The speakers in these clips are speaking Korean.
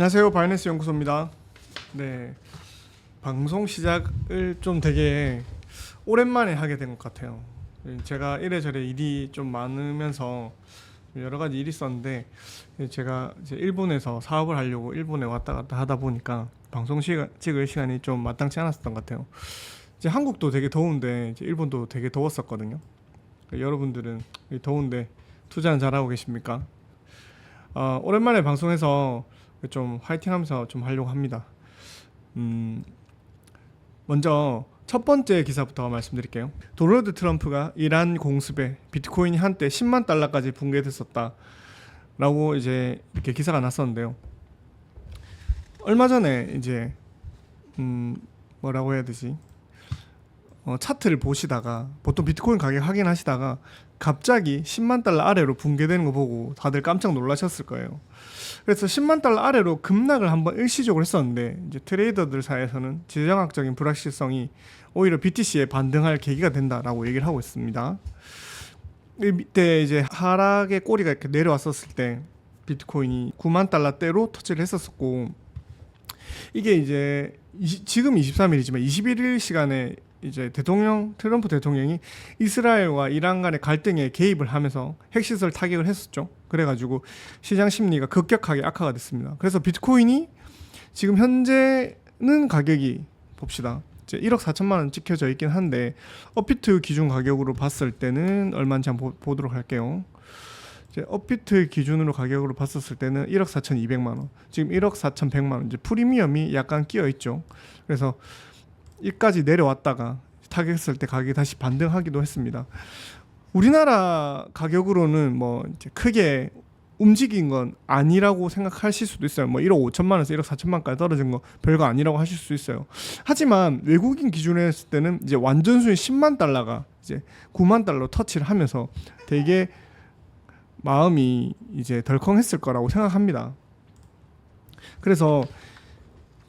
안녕하세요 바이낸스 연구소입니다. 네 방송 시작을 좀 되게 오랜만에 하게 된 것 같아요. 제가 이래저래 일이 좀 많으면서 여러 가지 일이 있었는데 제가 이제 일본에서 사업을 하려고 일본에 왔다 갔다 하다 보니까 방송 시간 찍을 시간이 좀 마땅치 않았었던 것 같아요. 이제 한국도 되게 더운데 이제 일본도 되게 더웠었거든요. 여러분들은 이 더운데 투자는 잘하고 계십니까? 어, 오랜만에 방송해서 좀 화이팅하면서 좀 하려고 합니다. 음, 먼저 첫 번째 기사부터 말씀드릴게요. 도널드 트럼프가 이란 공습에 비트코인이 한때 10만 달러까지 붕괴됐었다라고 이제 이렇게 기사가 났었는데요. 얼마 전에 이제 음, 뭐라고 해야 되지? 어, 차트를 보시다가 보통 비트코인 가격 확인하시다가 갑자기 10만 달러 아래로 붕괴되는 거 보고 다들 깜짝 놀라셨을 거예요. 그래서 10만 달러 아래로 급락을 한번 일시적으로 했었는데 이제 트레이더들 사이에서는 지정학적인 불확실성이 오히려 BTC에 반등할 계기가 된다라고 얘기를 하고 있습니다. 이 밑에 이제 하락의 꼬리가 이렇게 내려왔었을 때 비트코인이 9만 달러대로 터치를 했었었고 이게 이제 이- 지금 23일이지만 21일 시간에 이제 대통령 트럼프 대통령이 이스라엘과 이란 간의 갈등에 개입을 하면서 핵시설 타격을 했었죠. 그래가지고 시장 심리가 급격하게 악화가 됐습니다. 그래서 비트코인이 지금 현재는 가격이 봅시다. 이제 1억 4천만 원 찍혀져 있긴 한데 업비트 기준 가격으로 봤을 때는 얼마인지 한번 보, 도록 할게요. 이제 업비트 기준으로 가격으로 봤었을 때는 1억 4,200만 원. 지금 1억 4,100만 원. 이제 프리미엄이 약간 끼어 있죠. 그래서 이까지 내려왔다가 타격했을 때 가격이 다시 반등하기도 했습니다. 우리나라 가격으로는 뭐 크게 움직인 건 아니라고 생각하실 수도 있어요. 뭐 1억 5천만 원에서 1억 4천만까지 떨어진 거 별거 아니라고 하실 수 있어요. 하지만 외국인 기준으로 했을 때는 이제 완전 수익 10만 달러가 이제 9만 달러 터치를 하면서 되게 마음이 이제 덜컹했을 거라고 생각합니다. 그래서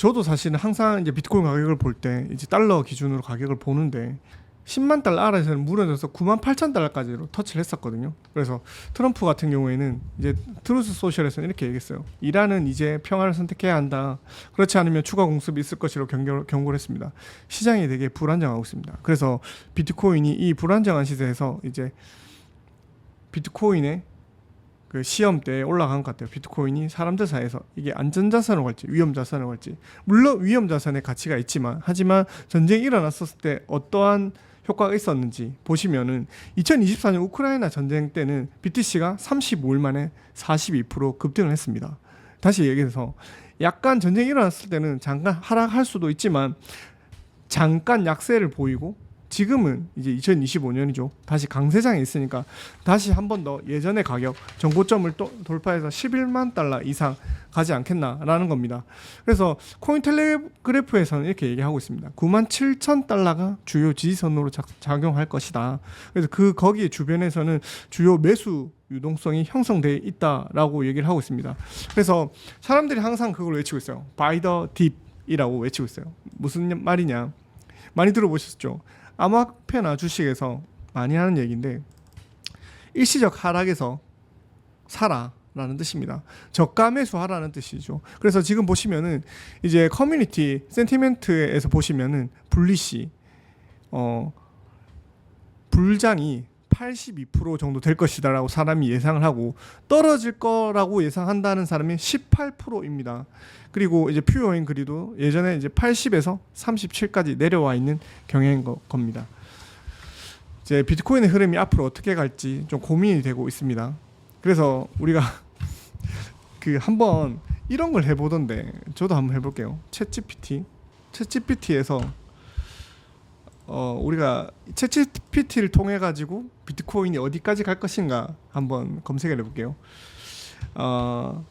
저도 사실은 항상 이제 비트코인 가격을 볼 때 이제 달러 기준으로 가격을 보는데 10만 달러 아래에서는 무너져서 9만 8천 달러까지로 터치를 했었거든요. 그래서 트럼프 같은 경우에는 이제 트루스 소셜에서는 이렇게 얘기했어요. 이란은 이제 평화를 선택해야 한다. 그렇지 않으면 추가 공습이 있을 것이라고 경고, 경고를 했습니다. 시장이 되게 불안정하고 있습니다. 그래서 비트코인이 이 불안정한 시세에서 이제 비트코인의 그 시험 때 올라간 것 같아요. 비트코인이 사람들 사이에서 이게 안전자산으로 갈지 위험자산으로 갈지 물론 위험자산의 가치가 있지만 하지만 전쟁이 일어났었을 때 어떠한 효과가 있었는지 보시면은 2024년 우크라이나 전쟁 때는 BTC가 35일 만에 42% 급등을 했습니다. 다시 얘기해서 약간 전쟁이 일어났을 때는 잠깐 하락할 수도 있지만 잠깐 약세를 보이고 지금은 이제 2025년이죠. 다시 강세장에 있으니까 다시 한 번 더 예전의 가격 정고점을 또 돌파해서 11만 달러 이상 가지 않겠나라는 겁니다. 그래서 코인 텔레그래프에서는 이렇게 얘기하고 있습니다. 9만 7천 달러가 주요 지지선으로 작, 작용할 것이다. 그래서 그 거기 주변에서는 주요 매수 유동성이 형성돼 있다라고 얘기를 하고 있습니다. 그래서 사람들이 항상 그걸 외치고 있어요. 바이 더 딥이라고 외치고 있어요. 무슨 말이냐? 많이 들어보셨죠? 암호화폐나 주식에서 많이 하는 얘기인데 일시적 하락에서 사라 라는 뜻입니다. 저가 매수하라는 뜻이죠. 그래서 지금 보시면은 이제 커뮤니티 센티멘트에서 보시면은 분리시 어 불장이 82% 정도 될 것이다라고 사람이 예상을 하고 떨어질 거라고 예상한다는 사람이 18%입니다. 그리고 이제 퓨어인 그리도 예전에 이제 80에서 37까지 내려와 있는 경향인 거- 겁니다. 이제 비트코인의 흐름이 앞으로 어떻게 갈지 좀 고민이 되고 있습니다. 그래서 우리가 그 한번 이런 걸 해보던데 저도 한번 해볼게요. 챗GPT, 챗GPT에서 어 우리가 챗GPT를 통해 가지고 비트코인이 어디까지 갈 것인가 한번 검색을 해볼게요. 어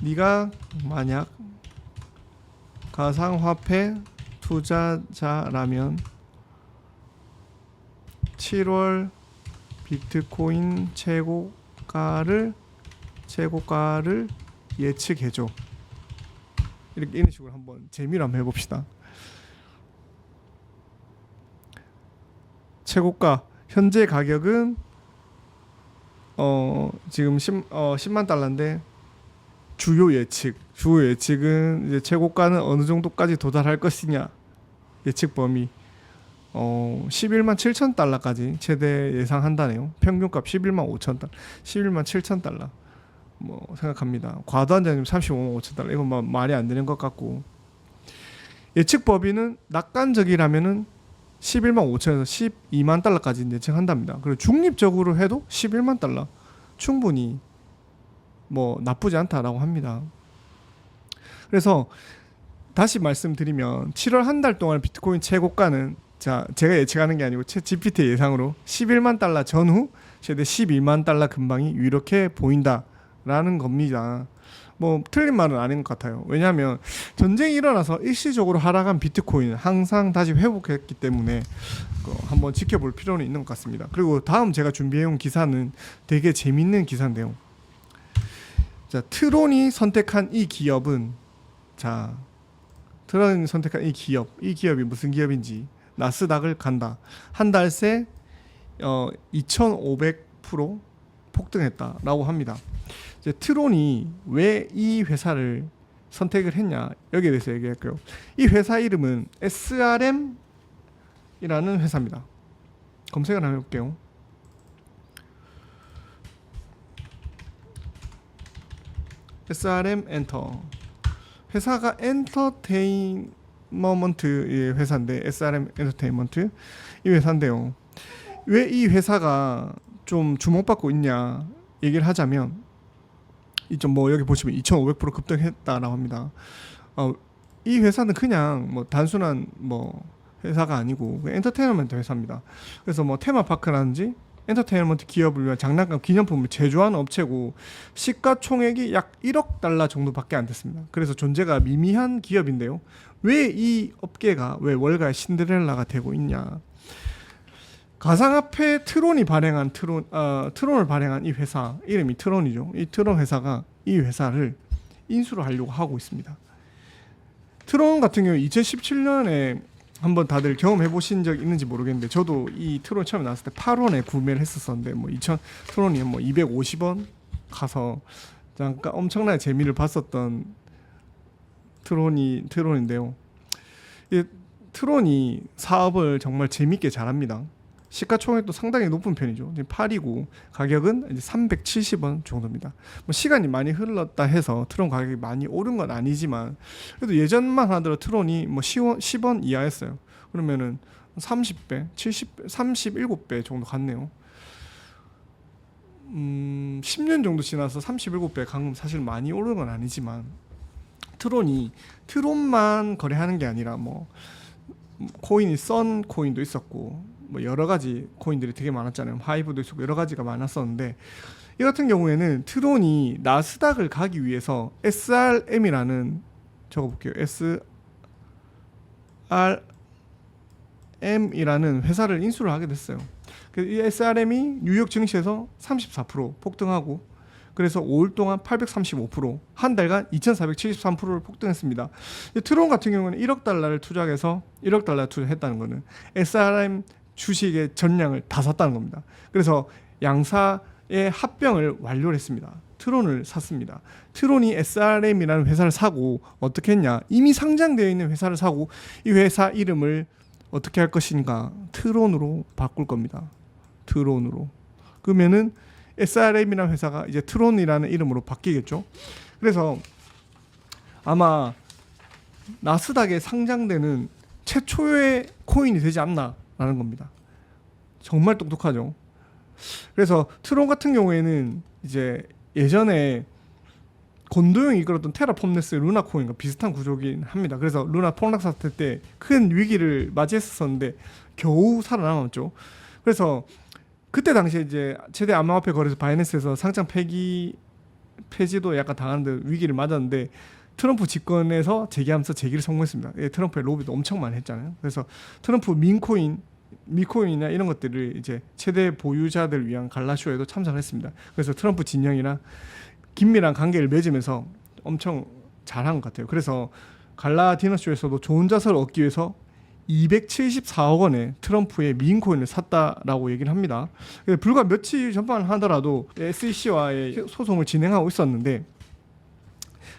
네가 만약 가상화폐 투자자라면 7월 비트코인 최고가를 최고가를 예측해줘. 이렇게 이런 식으로 한번 재미로 한번 해봅시다. 최고가. 현재 가격은 어 지금 10, 어 10만 달러인데 주요 예측, 주요 예측은 이제 최고가는 어느 정도까지 도달할 것이냐 예측 범위. 어 11만 7천 달러까지 최대 예상한다네요. 평균값 11만 5천 달러, 11만 7천 달러. 뭐 생각합니다. 과도한 자님 35만 5천 달러. 이건 뭐 말이 안 되는 것 같고. 예측 범위는 낙관적이라면은 11만 5천에서 12만 달러까지 예측한답니다. 그리고 중립적으로 해도 11만 달러 충분히 뭐 나쁘지 않다라고 합니다. 그래서 다시 말씀드리면 7월 한 달 동안 비트코인 최고가는 자 제가 예측하는 게 아니고 채 GPT 예상으로 11만 달러 전후 최대 12만 달러 근방이 이렇게 보인다라는 겁니다. 뭐 틀린 말은 아닌 것 같아요. 왜냐하면 전쟁이 일어나서 일시적으로 하락한 비트코인은 항상 다시 회복했기 때문에 그 한번 지켜볼 필요는 있는 것 같습니다. 그리고 다음 제가 준비해온 기사는 되게 재밌는 기사인데요. 자 트론이 선택한 이 기업은 자 트론이 선택한 이 기업 이 기업이 무슨 기업인지 나스닥을 간다 한 달 새 어, 2,500% 폭등했다라고 합니다. 이제 트론이 왜 이 회사를 선택을 했냐 여기에 대해서 얘기할게요. 이 회사 이름은 SRM이라는 회사입니다. 검색을 한번 해볼게요. SRM 엔터 회사가 엔터테인먼트의 회사인데 SRM 엔터테인먼트 이 회사인데요. 왜 이 회사가 좀 주목받고 있냐 얘기를 하자면 이좀뭐 여기 보시면 2,500% 급등했다라고 합니다. 어, 이 회사는 그냥 뭐 단순한 뭐 회사가 아니고 엔터테인먼트 회사입니다. 그래서 뭐 테마파크라든지 엔터테인먼트 기업을 위한 장난감 기념품을 제조하는 업체고 시가총액이 약 1억 달러 정도밖에 안 됐습니다. 그래서 존재가 미미한 기업인데요. 왜 이 업계가 왜 월가의 신데렐라가 되고 있냐? 가상화폐 트론이 발행한 트론 어, 트론을 발행한 이 회사 이름이 트론이죠. 이 트론 회사가 이 회사를 인수를 하려고 하고 있습니다. 트론 같은 경우 2017년에 한번 다들 경험해 보신 적 있는지 모르겠는데 저도 이 트론 처음에 나왔을 때 8원에 구매를 했었었는데 뭐2000 트론이 뭐 250원 가서 잠깐 엄청나게 재미를 봤었던 트론이 트론인데요. 이 트론이 사업을 정말 재밌게 잘합니다. 시가총액도 상당히 높은 편이죠. 지금 8이고 가격은 이제 370원 정도입니다. 뭐 시간이 많이 흘렀다 해서 트론 가격이 많이 오른 건 아니지만 그래도 예전만 하더라도 트론이 뭐 10원, 10원 이하였어요. 그러면은 30배, 70배, 37배 정도 갔네요. 음, 10년 정도 지나서 37배 간 사실 많이 오른 건 아니지만 트론이 트론만 거래하는 게 아니라 뭐 코인이 썬 코인도 있었고 뭐 여러 가지 코인들이 되게 많았잖아요. 하이브도 있었고 여러 가지가 많았었는데 이 같은 경우에는 트론이 나스닥을 가기 위해서 SRM이라는 적어 볼게요. SRM이라는 회사를 인수를 하게 됐어요. 이 SRM이 뉴욕 증시에서 34% 폭등하고 그래서 5일 동안 835%한 달간 2,473%를 폭등했습니다. 이 트론 같은 경우는 1억 달러를 투자해서 1억 달러 투자했다는 거는 SRM 주식의 전량을 다 샀다는 겁니다. 그래서 양사의 합병을 완료를 했습니다. 트론을 샀습니다. 트론이 SRM이라는 회사를 사고 어떻게 했냐? 이미 상장되어 있는 회사를 사고 이 회사 이름을 어떻게 할 것인가? 트론으로 바꿀 겁니다. 트론으로. 그러면은 SRM이라는 회사가 이제 트론이라는 이름으로 바뀌겠죠. 그래서 아마 나스닥에 상장되는 최초의 코인이 되지 않나 라는 겁니다. 정말 똑똑하죠. 그래서 트론 같은 경우에는 이제 예전에 곤도형이 이끌었던 테라폼네스 루나 코인과 비슷한 구조긴 합니다. 그래서 루나 폭락 사태 때 큰 위기를 맞이했었는데 겨우 살아남았죠. 그래서 그때 당시에 이제 최대 암호화폐 거래소 바이낸스에서 상장 폐기 폐지도 약간 당하는데 위기를 맞았는데 트럼프 집권에서 재기하면서 재기를 성공했습니다. 예, 트럼프의 로비도 엄청 많이 했잖아요. 그래서 트럼프 민코인, 미코인이나 이런 것들을 이제 최대 보유자들 위한 갈라쇼에도 참석했습니다. 그래서 트럼프 진영이랑 긴밀한 관계를 맺으면서 엄청 잘한 것 같아요. 그래서 갈라 디너쇼에서도 좋은 자세를 얻기 위해서 274억 원에 트럼프의 민코인을 샀다라고 얘기를 합니다. 불과 며칠 전만 하더라도 SEC와의 소송을 진행하고 있었는데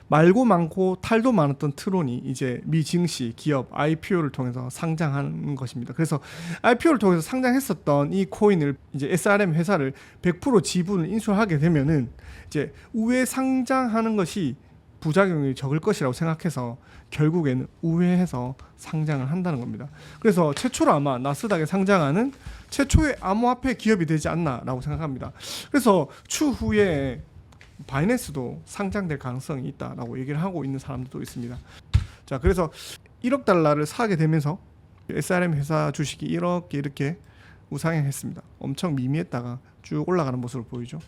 말고 많고 탈도 많았던 트론이 이제 미 증시 기업 IPO를 통해서 상장하는 것입니다. 그래서 IPO를 통해서 상장했었던 이 코인을 이제 SRM 회사를 100% 지분을 인수하게 되면은 이제 우회 상장하는 것이 부작용이 적을 것이라고 생각해서 결국에는 우회해서 상장을 한다는 겁니다. 그래서 최초로 아마 나스닥에 상장하는 최초의 암호화폐 기업이 되지 않나라고 생각합니다. 그래서 추후에 바이낸스도 상장될 가능성이 있다라고 얘기를 하고 있는 사람들도 있습니다. 자, 그래서 1억 달러를 사게 되면서 SRM 회사 주식이 이렇게 이렇게 우상향했습니다. 엄청 미미했다가 쭉 올라가는 모습을 보이죠.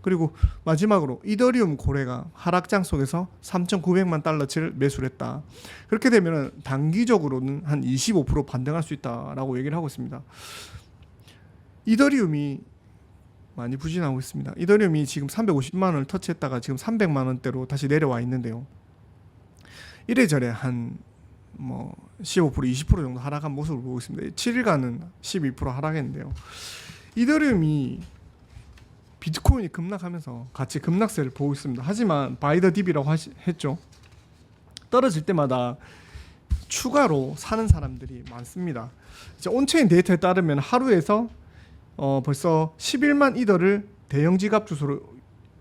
그리고 마지막으로 이더리움 고래가 하락장 속에서 3,900만 달러치를 매수를 했다. 그렇게 되면 단기적으로는 한 25% 반등할 수 있다라고 얘기를 하고 있습니다. 이더리움이 많이 부진하고 있습니다. 이더리움이 지금 350만 원을 터치했다가 지금 300만 원대로 다시 내려와 있는데요. 이래저래 한 뭐 15% 20% 정도 하락한 모습을 보고 있습니다. 7일간은 12% 하락했는데요. 이더리움이 비트코인이 급락하면서 같이 급락세를 보고 있습니다. 하지만 바이더 딥이라고 했죠. 떨어질 때마다 추가로 사는 사람들이 많습니다. 이제 온체인 데이터에 따르면 하루에서 어, 벌써 11만 이더를 대형 지갑 주소로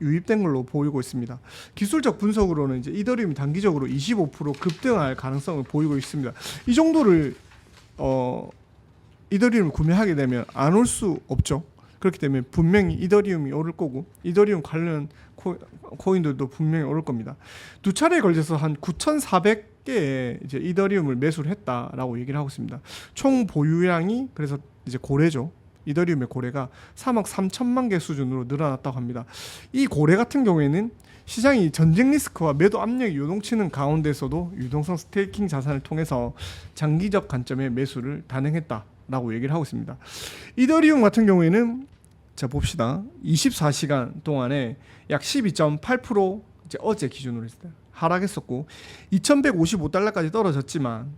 유입된 걸로 보이고 있습니다. 기술적 분석으로는 이제 이더리움이 단기적으로 25% 급등할 가능성을 보이고 있습니다. 이 정도를 어, 이더리움을 구매하게 되면 안 올 수 없죠. 그렇기 때문에 분명히 이더리움이 오를 거고 이더리움 관련 코, 코인들도 분명히 오를 겁니다. 두 차례에 걸쳐서 한 9,400개의 이제 이더리움을 매수를 했다라고 얘기를 하고 있습니다. 총 보유량이 그래서 이제 고래죠. 이더리움의 고래가 3억 3천만 개 수준으로 늘어났다고 합니다. 이 고래 같은 경우에는 시장이 전쟁 리스크와 매도 압력이 요동치는 가운데서도 유동성 스테이킹 자산을 통해서 장기적 관점의 매수를 단행했다라고 얘기를 하고 있습니다. 이더리움 같은 경우에는 자 봅시다. 24시간 동안에 약 12.8% 이제 어제 기준으로 했을 때 하락했었고 2,155달러까지 떨어졌지만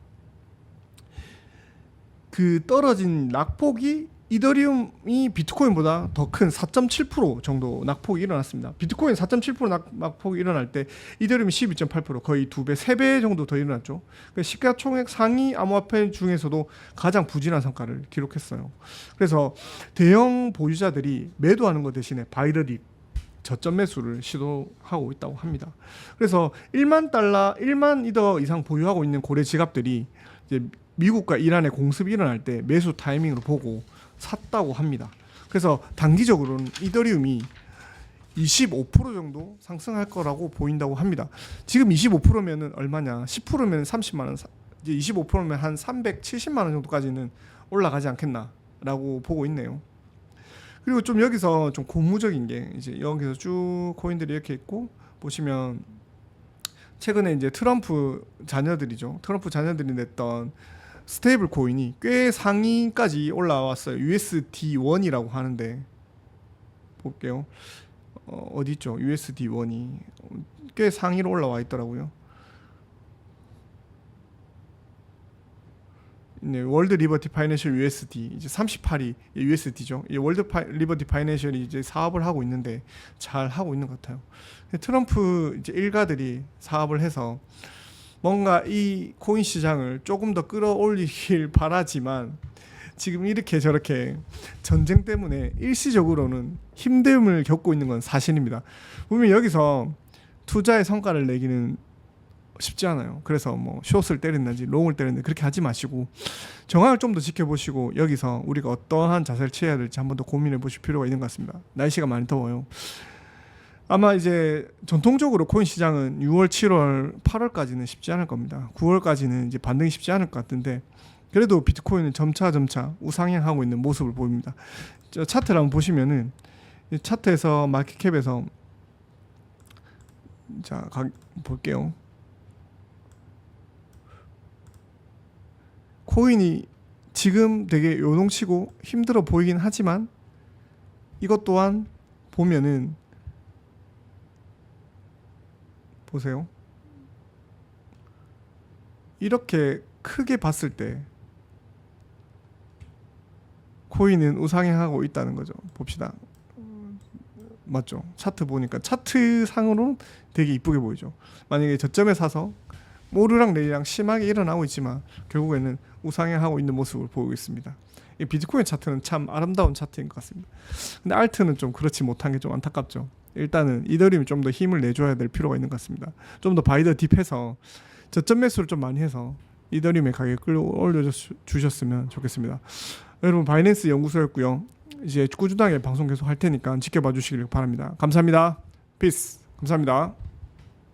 그 떨어진 낙폭이 이더리움이 비트코인보다 더 큰 4.7% 정도 낙폭이 일어났습니다. 비트코인 4.7% 낙, 낙폭이 일어날 때 이더리움이 12.8% 거의 두 배, 세배 정도 더 일어났죠. 그러니까 시가총액 상위 암호화폐 중에서도 가장 부진한 성과를 기록했어요. 그래서 대형 보유자들이 매도하는 것 대신에 바이더립 저점 매수를 시도하고 있다고 합니다. 그래서 1만 달러, 1만 이더 이상 보유하고 있는 고래 지갑들이 이제 미국과 이란의 공습이 일어날 때 매수 타이밍으로 보고 샀다고 합니다. 그래서 단기적으로는 이더리움이 25% 정도 상승할 거라고 보인다고 합니다. 지금 25%면은 얼마냐? 10%면 30만 원, 이제 25%면 한 370만 원 정도까지는 올라가지 않겠나라고 보고 있네요. 그리고 좀 여기서 좀 고무적인 게 이제 여기서 쭉 코인들이 이렇게 있고 보시면 최근에 이제 트럼프 자녀들이죠. 트럼프 자녀들이 냈던 스테이블 코인이 꽤 상위까지 올라왔어요. USD1이라고 하는데 볼게요. 어, 어디 있죠? USD1이 꽤 상위로 올라와 있더라고요. 네, 월드 리버티 파이낸셜 USD 이제 38이 USD죠. 이 월드 파, 리버티 파이낸셜이 이제 사업을 하고 있는데 잘 하고 있는 것 같아요. 트럼프 이제 일가들이 사업을 해서 뭔가 이 코인 시장을 조금 더 끌어올리길 바라지만 지금 이렇게 저렇게 전쟁 때문에 일시적으로는 힘듦을 겪고 있는 건 사실입니다. 보면 여기서 투자의 성과를 내기는 쉽지 않아요. 그래서 뭐 숏을 때린다든지 롱을 때린다 그렇게 하지 마시고 정황을 좀 더 지켜보시고 여기서 우리가 어떠한 자세를 취해야 될지 한 번 더 고민해 보실 필요가 있는 것 같습니다. 날씨가 많이 더워요. 아마 이제 전통적으로 코인 시장은 6월, 7월, 8월까지는 쉽지 않을 겁니다. 9월까지는 이제 반등이 쉽지 않을 것 같은데 그래도 비트코인은 점차 점차 우상향하고 있는 모습을 보입니다. 저 차트를 한번 보시면은 이 차트에서 마켓캡에서 자 가, 볼게요. 코인이 지금 되게 요동치고 힘들어 보이긴 하지만 이것 또한 보면은 보세요. 이렇게 크게 봤을 때 코인은 우상향하고 있다는 거죠. 봅시다. 맞죠? 차트 보니까 차트 상으로는 되게 이쁘게 보이죠. 만약에 저점에 사서 오르락 내리락 심하게 일어나고 있지만 결국에는 우상향하고 있는 모습을 보이고 있습니다. 이 비트코인 차트는 참 아름다운 차트인 것 같습니다. 근데 알트는 좀 그렇지 못한 게 좀 안타깝죠. 일단은 이더리움이 좀 더 힘을 내줘야 될 필요가 있는 것 같습니다. 좀 더 바이더 딥해서 저점 매수를 좀 많이 해서 이더리움의 가격 끌어올려 주셨으면 좋겠습니다. 여러분 바이낸스 연구소였고요. 이제 꾸준하게 방송 계속 할 테니까 지켜봐 주시길 바랍니다. 감사합니다. 피스. 감사합니다.